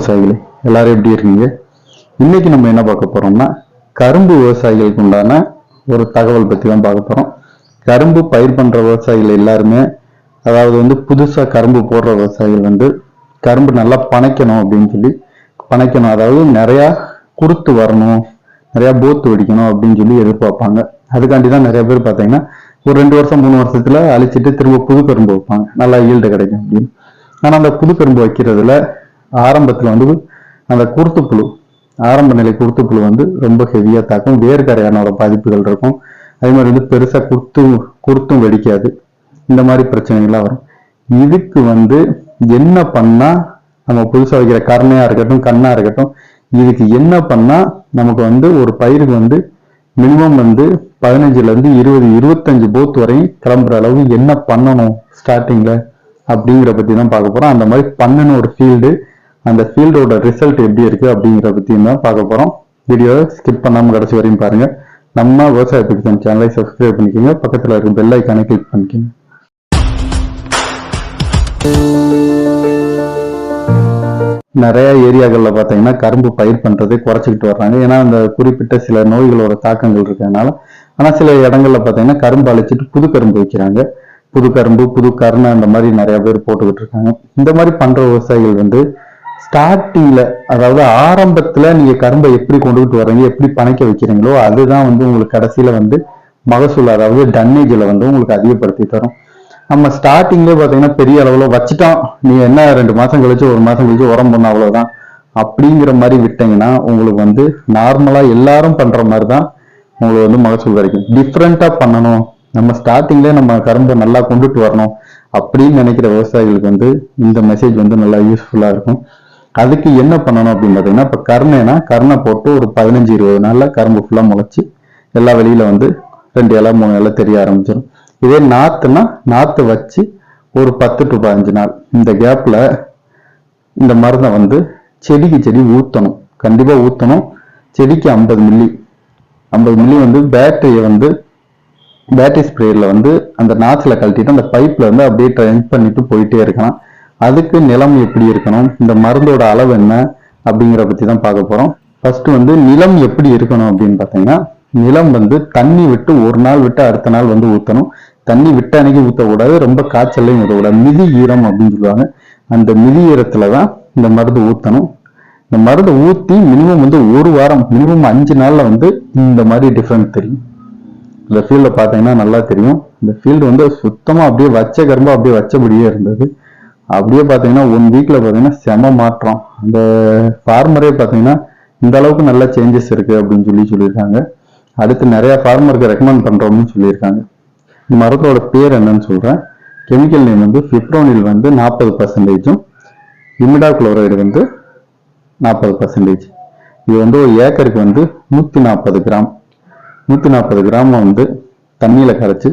விவசாயிகளே எல்லாரும் எப்படி இருக்கீங்க? இன்னைக்கு நம்ம என்ன பார்க்க போறோம்னா கரும்பு விவசாயிகளுக்கு உண்டான ஒரு தகவல் பத்தி தான் பார்க்க போறோம். கரும்பு பயிர் பண்ற விவசாயிகள் எல்லாருமே அதாவது வந்து புதுசா கரும்பு போடுற விவசாயிகள் வந்து கரும்பு நல்லா பனைக்கணும் அப்படின்னு சொல்லி பனைக்கணும். அதாவது நிறைய குருத்து வரணும் நிறைய போத்து வெடிக்கணும் அப்படின்னு சொல்லி எதிர்பார்ப்பாங்க. அதுக்காண்டி தான் நிறைய பேர் பார்த்தீங்கன்னா ஒரு ரெண்டு வருஷம் மூணு வருஷத்துல அழிச்சிட்டு திரும்ப புது கரும்பு வைப்பாங்க. நல்லா ஈல்டு கிடைக்கும் அப்படின்னு. ஆனா அந்த புது கரும்பு வைக்கிறதுல ஆரம்பத்தில் வந்து அந்த குருத்து புழு ஆரம்ப நிலை குருத்து புழு வந்து ரொம்ப ஹெவியாக தாக்கும். வேர்க்கரையானோட பாதிப்புகள் இருக்கும். அதே மாதிரி வந்து பெருசாக குருத்து குருத்தும் வெடிக்காது. இந்த மாதிரி பிரச்சனைகள்லாம் வரும். இதுக்கு வந்து என்ன பண்ணால் நம்ம புதுசாக வைக்கிற கருணையாக இருக்கட்டும் கண்ணாக இருக்கட்டும் இதுக்கு என்ன பண்ணால் நமக்கு வந்து ஒரு பயிருக்கு வந்து மினிமம் வந்து பதினஞ்சுலேருந்து இருபது இருபத்தஞ்சு போத் வரையும் கிளம்புற அளவு என்ன பண்ணணும் ஸ்டார்டிங்கில் அப்படிங்கிற பற்றி தான் பார்க்க போகிறோம் அந்த மாதிரி பண்ணணும் ஒரு ஃபீல்டு அந்த ஃபீல்டோட ரிசல்ட் எப்படி இருக்கு அப்படிங்கிற பற்றியும் தான் பார்க்க போகிறோம் வீடியோவை ஸ்கிப் பண்ணாம கடைசி வரையும் பாருங்க. நம்ம விவசாய பிக்சன் சேனலை சப்ஸ்கிரைப் பண்ணிக்கோங்க. பக்கத்தில் இருக்க பெல் ஐக்கானை கிளிக் பண்ணிக்கோங்க. நிறைய ஏரியாக்களில் பார்த்தீங்கன்னா கரும்பு பயிர் பண்ணுறதே குறைச்சிக்கிட்டு வர்றாங்க. ஏன்னா அந்த குறிப்பிட்ட சில நோய்களோட தாக்கங்கள் இருக்கிறதுனால. ஆனால் சில இடங்களில் பார்த்தீங்கன்னா கரும்பு அழிச்சிட்டு புது கரும்பு வைக்கிறாங்க. புது கரும்பு புது கருணை அந்த மாதிரி நிறைய பேர் போட்டுக்கிட்டு இருக்காங்க. இந்த மாதிரி பண்ணுற விவசாயிகள் வந்து ஸ்டார்டிங்ல அதாவது ஆரம்பத்துல நீங்க கரும்பை எப்படி கொண்டுகிட்டு வர்றீங்க எப்படி பணைக்க வைக்கிறீங்களோ அதுதான் வந்து உங்களுக்கு கடைசியில வந்து மகசூல் அதாவது டன்னேஜில் வந்து உங்களுக்கு அதிகப்படுத்தி தரும். நம்ம ஸ்டார்டிங்லேயே பார்த்தீங்கன்னா பெரிய அளவில் வச்சுட்டோம். நீ என்ன ரெண்டு மாதம் கழிச்சு ஒரு மாதம் கழிச்சு உரம் பண்ண அவ்வளோதான் அப்படிங்கிற மாதிரி விட்டீங்கன்னா உங்களுக்கு வந்து நார்மலாக எல்லாரும் பண்ணுற மாதிரி தான் உங்களுக்கு வந்து மகசூல் கிடைக்கும் டிஃப்ரெண்ட்டாக பண்ணணும். நம்ம ஸ்டார்டிங்லேயே நம்ம கரும்பை நல்லா கொண்டுட்டு வரணும் அப்படின்னு நினைக்கிற விவசாயிகளுக்கு வந்து இந்த மெசேஜ் வந்து நல்லா யூஸ்ஃபுல்லாக இருக்கும். அதுக்கு என்ன பண்ணணும் அப்படின்னு பார்த்தீங்கன்னா இப்போ கருணைனா கருணை போட்டு ஒரு பதினஞ்சு இருபது நாளில் கரும்பு ஃபுல்லாக முளைச்சி எல்லா வெளியில் வந்து ரெண்டு இலை மூணு இலை தெரிய ஆரம்பிச்சிடும். இதே நாற்றுனா நாற்று வச்சு ஒரு பத்து டு பதினஞ்சு நாள். இந்த கேப்பில் இந்த மருந்தை வந்து செடிக்கு செடி ஊற்றணும் கண்டிப்பாக ஊற்றணும் செடிக்கு ஐம்பது மில்லி ஐம்பது மில்லி வந்து பேட்டரியை வந்து பேட்டரி ஸ்ப்ரேயரில் வந்து அந்த நாற்றில் கழட்டிட்டு அந்த பைப்பில் வந்து அப்படியே ட்ரெயின் பண்ணிட்டு போயிட்டே இருக்கலாம். அதுக்கு நிலம் எப்படி இருக்கணும்? இந்த மருந்தோட அளவு என்ன? அப்படிங்கிற பத்தி தான் பார்க்க போறோம். ஃபர்ஸ்ட் வந்து நிலம் எப்படி இருக்கணும் அப்படின்னு பார்த்தீங்கன்னா நிலம் வந்து தண்ணி விட்டு ஒரு நாள் விட்டு அடுத்த நாள் வந்து ஊத்தணும். தண்ணி விட்டு அன்னைக்கு ஊற்றக்கூடாது ரொம்ப காய்ச்சல்லையும் ஊற்றக்கூடாது மிதி ஈரம் அப்படின்னு சொல்லுவாங்க. அந்த மிதி ஈரத்துல தான் இந்த மருந்து ஊற்றணும் இந்த மருந்து ஊற்றி மினிமம் வந்து ஒரு வாரம் மினிமம் அஞ்சு நாளில் வந்து இந்த மாதிரி டிஃப்ரெண்ட் தெரியும். இந்த ஃபீல்டில் பார்த்தீங்கன்னா நல்லா தெரியும். இந்த ஃபீல்டு வந்து சுத்தமாக அப்படியே வச்ச கரும்பாக அப்படியே வச்சபடியே இருந்தது. அப்படியே பார்த்தீங்கன்னா ஒன் வீக்கில் பார்த்தீங்கன்னா செம மாற்றம். அந்த ஃபார்மரே பார்த்தீங்கன்னா இந்த அளவுக்கு நல்ல சேஞ்சஸ் இருக்குது அப்படின்னு சொல்லி சொல்லியிருக்காங்க. அடுத்து நிறைய ஃபார்மருக்கு ரெக்கமெண்ட் பண்ணுறோம்னு சொல்லியிருக்காங்க. இந்த மரத்தோட பேர் என்னன்னு சொல்கிறேன் கெமிக்கல் நேம் வந்து ஃபிப்ரோனில் வந்து நாற்பது பர்சன்டேஜும் இமிடா குளோரைடு வந்து நாற்பது பர்சன்டேஜ் இது வந்து ஒரு ஏக்கருக்கு வந்து நூற்றி நாற்பது கிராம். நூற்றி நாற்பது கிராம் வந்து தண்ணியில் கரைச்சி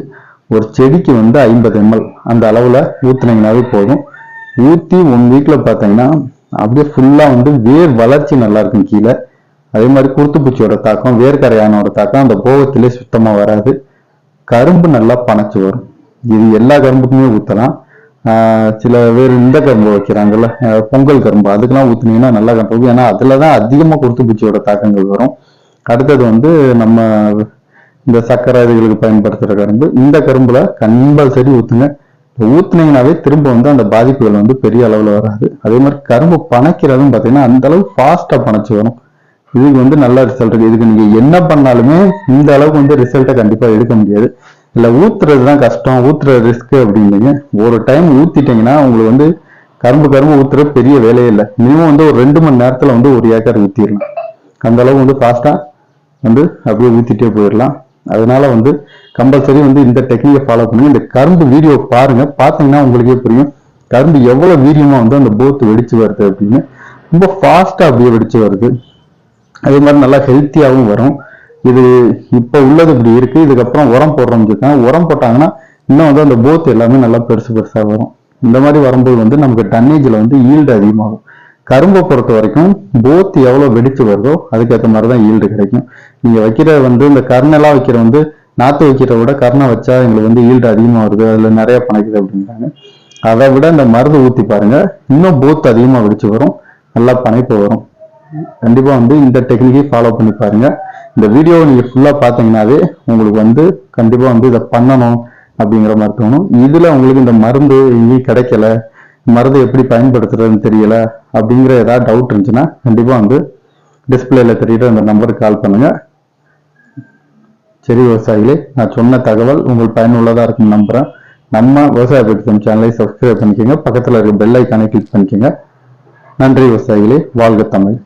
ஒரு செடிக்கு வந்து ஐம்பது எம்எல் அந்த அளவில் ஊற்றுனீங்கனாவே போதும். ஊற்றி ஒன் வீக்கில் பார்த்தீங்கன்னா அப்படியே ஃபுல்லாக வந்து வேர் வளர்ச்சி நல்லா இருக்கும் கீழே. அதே மாதிரி குருத்துப்பூச்சியோட தாக்கம் வேர்க்கரையானோட தாக்கம் அந்த போகத்திலே சுத்தமாக வராது. கரும்பு நல்லா பனைச்சு வரும். இது எல்லா கரும்புக்குமே ஊற்றலாம் சில பேர் இந்த கரும்பு வைக்கிறாங்கல்ல பொங்கல் கரும்பு. அதுக்கெல்லாம் ஊற்றுனீங்கன்னா நல்லா கரும்பு ஏன்னா அதில் தான் அதிகமாக குருத்துப்பூச்சியோட தாக்கங்கள் வரும். அடுத்தது வந்து நம்ம இந்த சர்க்கரை இதுகளுக்கு பயன்படுத்துகிற கரும்பு. இந்த கரும்புல கம்பல்சரி ஊற்றுங்க ஊத்துனீங்கனாவே திரும்ப வந்து அந்த பாதிப்புகள் வந்து பெரிய அளவில் வராது. அதே மாதிரி கரும்பு பனைக்கிறதும் பார்த்தீங்கன்னா அந்த அளவு ஃபாஸ்ட்டாக பனைச்சு வரும். இதுக்கு வந்து நல்ல ரிசல்ட் இருக்கு. இதுக்கு நீங்கள் என்ன பண்ணாலுமே இந்த அளவுக்கு வந்து ரிசல்ட்டை கண்டிப்பாக எடுக்க முடியாது. இல்லை ஊத்துறது தான் கஷ்டம். ஊத்துற ரிஸ்க் அப்படின்னீங்க. ஒரு டைம் ஊத்திட்டீங்கன்னா உங்களுக்கு வந்து கரும்பு கரும்பு ஊத்துற பெரிய வேலையே இல்லை. மினிமம் வந்து ஒரு ரெண்டு மணி நேரத்தில் வந்து ஒரு ஏக்கர் ஊற்றிடலாம் அந்த அளவுக்கு வந்து ஃபாஸ்ட்டாக வந்து அப்படியே ஊற்றிட்டே போயிடலாம். அதனால வந்து கம்பல்சரி வந்து இந்த டெக்னிக்கை ஃபாலோ பண்ணி இந்த கரும்பு வீடியோ பாருங்க. பார்த்தீங்கன்னா உங்களுக்கே புரியும். கரும்பு எவ்வளவு வீரியமா வந்து அந்த போத்து வெடிச்சு வருது அப்படின்னு. ரொம்ப ஃபாஸ்டா அப்படியே வெடிச்சு வருது. அதே மாதிரி நல்லா ஹெல்த்தியாகவும் வரும். இது இப்போ உள்ளது இப்படி இருக்கு. இதுக்கப்புறம் உரம் போடுறோம்னு இருக்காங்க உரம் போட்டாங்கன்னா இன்னும் வந்து அந்த போத் எல்லாமே நல்லா பெருசு பெருசா வரும். இந்த மாதிரி வரும்போது வந்து நமக்கு டன்னேஜில் வந்து ஈல்டு அதிகமாகும். கரும்பை பொறுத்த வரைக்கும் போத் எவ்வளவு வெடிச்சு வருதோ அதுக்கேற்ற மாதிரி தான் ஈல்டு கிடைக்கும். நீங்க வைக்கிற வந்து இந்த கருணெல்லாம் வைக்கிற வந்து நாற்று வைக்கிறத விட கருணை வச்சா எங்களுக்கு வந்து ஈல்டு அதிகமாக வருது அதில் நிறைய பணக்குது அப்படிங்கிறாங்க அதை விட இந்த மருந்து ஊற்றி பாருங்க இன்னும் போத் அதிகமாக வெடிச்சு வரும் நல்லா பனைப்பு வரும். கண்டிப்பாக வந்து இந்த டெக்னிக்கை ஃபாலோ பண்ணி பாருங்க. இந்த வீடியோவை நீங்கள் ஃபுல்லாக பார்த்தீங்கனாவே உங்களுக்கு வந்து கண்டிப்பாக வந்து இதை பண்ணணும் அப்படிங்கிற மாதிரி தோணும். இதில் உங்களுக்கு இந்த மருந்து எங்கேயும் கிடைக்கல மருந்து எப்படி பயன்படுத்துறதுன்னு தெரியல அப்படிங்கிற ஏதாவது டவுட் இருந்துச்சுன்னா கண்டிப்பாக வந்து டிஸ்பிளேல தெரியுற அந்த நம்பருக்கு கால் பண்ணுங்கள் சரி விவசாயிகளே நான் சொன்ன தகவல் உங்களுக்கு பயனுள்ளதாக இருக்கும் நம்புகிறேன் நம்ம விவசாய பட்சம் சேனலை சப்ஸ்கிரைப் பண்ணிக்கோங்க. பக்கத்தில் இருக்க பெல் ஐக்கானை கிளிக் பண்ணிக்கோங்க. நன்றி விவசாயிகளே. வாழ்க தமிழ்.